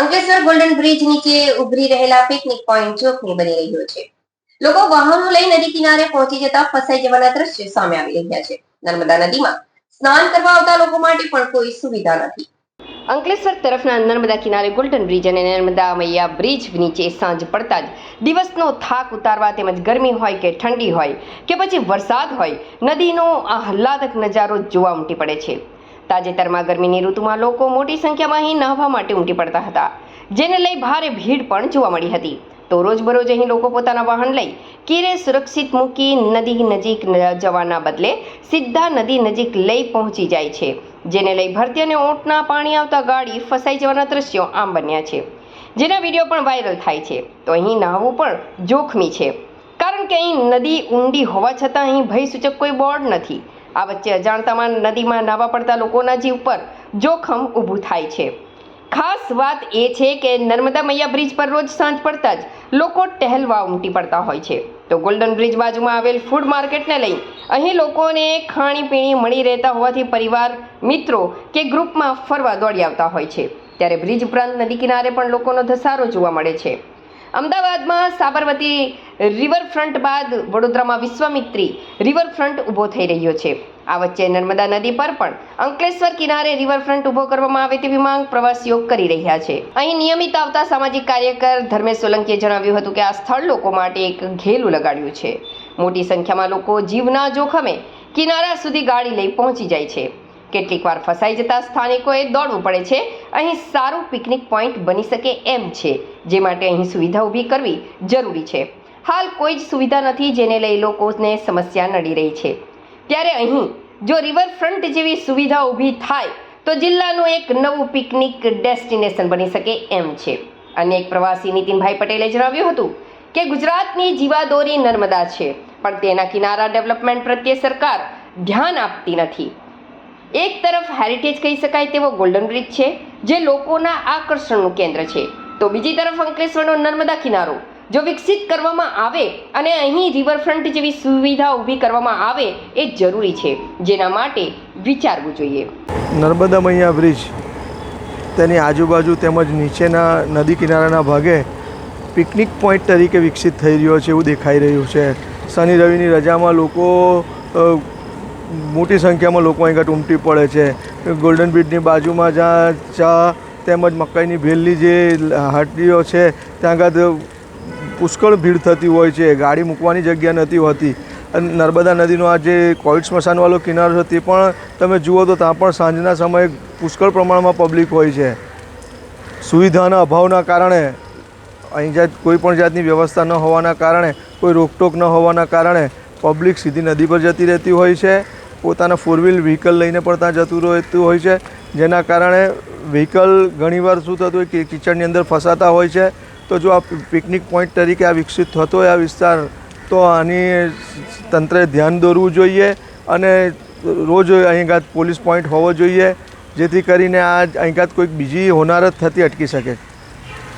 Ankleshwar golden bridge નીચે ઉભરી રહેલા પિકનિક પોઈન્ટ જોખમી બની રહ્યો છે. લોકો વાહનો લઈ નદી કિનારે પહોંચી જતા ફસાઈ જવાના દ્રશ્યો સામે આવી રહ્યા છે. નર્મદા નદીમાં સ્નાન કરવા આવતા લોકો માટે પણ કોઈ સુવિધા નથી. અંકલેશ્વર તરફના નર્મદા કિનારે ગોલ્ડન બ્રિજ અને નર્મદા મૈયા બ્રિજ નીચે સાંજ પડતા જ દિવસનો થાક ઉતારવા તેમજ ગરમી હોય કે ઠંડી હોય કે પછી વરસાદ હોય, નદીનો આહલાદક નજારો જોવા ઉમટી પડે છે. તાજેતરમાં ગરમીની ઋતુમાં લોકો મોટી સંખ્યામાં અહીં નહાવા માટે ઉમટી પડતા હતા, જેને લઈ ભારે ભીડ પણ જોવા મળી હતી. તો રોજબરોજ અહીં લોકો પોતાના વાહન લઈ કીરે સુરક્ષિત મૂકી નદી નજીક જવાના બદલે સીધા નદી નજીક લઈ પહોંચી જાય છે, જેને લઈ ભરતી અને ઓટના પાણી આવતા ગાડી ફસાઈ જવાના દ્રશ્યો આમ બન્યા છે. જેના વીડિયો પણ વાયરલ થાય છે. તો અહીં નહાવું પણ જોખમી છે. કારણ કે અહીં નદી ઊંડી હોવા છતાં અહીં ભયસૂચક કોઈ બોર્ડ નથી. આ વચ્ચે અજાણતામાં નદીમાં નાવા પડતા લોકોના જીવ પર જોખમ ઊભું થાય છે. ખાસ વાત એ છે કે નર્મદા મૈયા બ્રિજ પર રોજ સાંજ પડતા જ લોકો ટહેલવા ઉમટી પડતા હોય છે. તો ગોલ્ડન બ્રિજ બાજુમાં આવેલ ફૂડ માર્કેટને લઈ અહીં લોકોને ખાણીપીણી મળી રહેતા હોવાથી પરિવાર, મિત્રો કે ગ્રુપમાં ફરવા દોડી આવતા હોય છે. ત્યારે બ્રિજ ઉપરાંત નદી કિનારે પણ લોકોનો ધસારો જોવા મળે છે. અમદાવાદમાં સાબરમતી રિવરફ્રન્ટ બાદ વડોદરામાં વિશ્વામિત્રી રિવરફ્રન્ટ ઊભો થઈ રહ્યો છે. આ વચ્ચે નર્મદા નદી પર પણ અંકલેશ્વર કિનારે રિવરફ્રન્ટ ઊભો કરવામાં આવે તેવી માંગ પ્રવાસીઓ કરી રહ્યા છે. અહીં નિયમિત આવતા સામાજિક કાર્યકર ધર્મેશ સોલંકીએ જણાવ્યું હતું કે આ સ્થળ લોકો માટે એક ઘેલું લગાડ્યું છે. મોટી સંખ્યામાં લોકો જીવના જોખમે કિનારા સુધી ગાડી લઈ પહોંચી જાય છે. કેટલીક વાર ફસાઈ જતા સ્થાનિકોએ દોડવું પડે છે. અહીં સારું પિકનિક પોઈન્ટ બની શકે એમ છે, જે માટે અહીં સુવિધા ઊભી કરવી જરૂરી છે. હાલ કોઈ જ સુવિધા નથી જેને લઈ લોકોને સમસ્યા નડી રહી છે. ત્યારે અહીં જો રિવરફ્રન્ટ જેવી સુવિધા ઊભી થાય, તો જિલ્લાનું એક નવું પિકનિક ડેસ્ટિનેશન બની શકે એમ છે. અને એક પ્રવાસી નીતિનભાઈ પટેલે જણાવ્યું હતું કે ગુજરાતની જીવાદોરી નર્મદા છે, પણ તેના કિનારા ડેવલપમેન્ટ પ્રત્યે સરકાર ધ્યાન આપતી નથી. એક તરફ હેરિટેજ કહી શકાય તેવો ગોલ્ડન બ્રિજ છે, જે લોકોના આકર્ષણનું કેન્દ્ર છે. તો બીજી તરફ અંકલેશ્વરનો નર્મદા કિનારો, જો વિકસિત કરવામાં આવે અને અહીં રિવરફ્રન્ટ જેવી સુવિધા ઊભી કરવામાં આવે, એ જરૂરી છે. જેના માટે વિચારવું જોઈએ. નર્મદા મૈયા બ્રિજ તેની આજુબાજુ તેમજ નીચેના નદી કિનારાના ભાગે પિકનિક પોઈન્ટ તરીકે વિકસિત થઈ રહ્યો છે એવું દેખાઈ રહ્યું છે. શનિ રવિની રજામાં લોકો મોટી સંખ્યામાં લોકો અહીં ઉમટી પડે છે. ગોલ્ડન બ્રિજની બાજુમાં જ્યાં ચા તેમજ મકાઈની ભેલની જે હાટીઓ છે, ત્યાં આગળ પુષ્કળ ભીડ થતી હોય છે. ગાડી મૂકવાની જગ્યા નથી હોતી. અને નર્મદા નદીનો આ જે કોવિડ સ્મશાનવાળો કિનારો છે, તે પણ તમે જુઓ તો ત્યાં પણ સાંજના સમયે પુષ્કળ પ્રમાણમાં પબ્લિક હોય છે. સુવિધાના અભાવના કારણે, અહીં જાત કોઈ પણ જાતની વ્યવસ્થા ન હોવાના કારણે, કોઈ રોકટોક ન હોવાના કારણે પબ્લિક સીધી નદી પર જતી રહેતી હોય છે. પોતાના ફોર વ્હીલ વ્હીકલ લઈને પણ ત્યાં જતું રહેતું હોય છે. જેના કારણે વ્હીકલ ઘણીવાર શું થતું હોય કે કિચડની અંદર ફસાતા હોય છે. તો જો આ પિકનિક પોઈન્ટ તરીકે આ વિકસિત થતો હોય આ વિસ્તાર, તો આની તંત્રે ધ્યાન દોરવું જોઈએ અને રોજ અહીં ગાત પોલીસ પોઈન્ટ હોવો જોઈએ. જેથી કરીને આ અહીંગાત કોઈક બીજી હોનારત થતી અટકી શકે.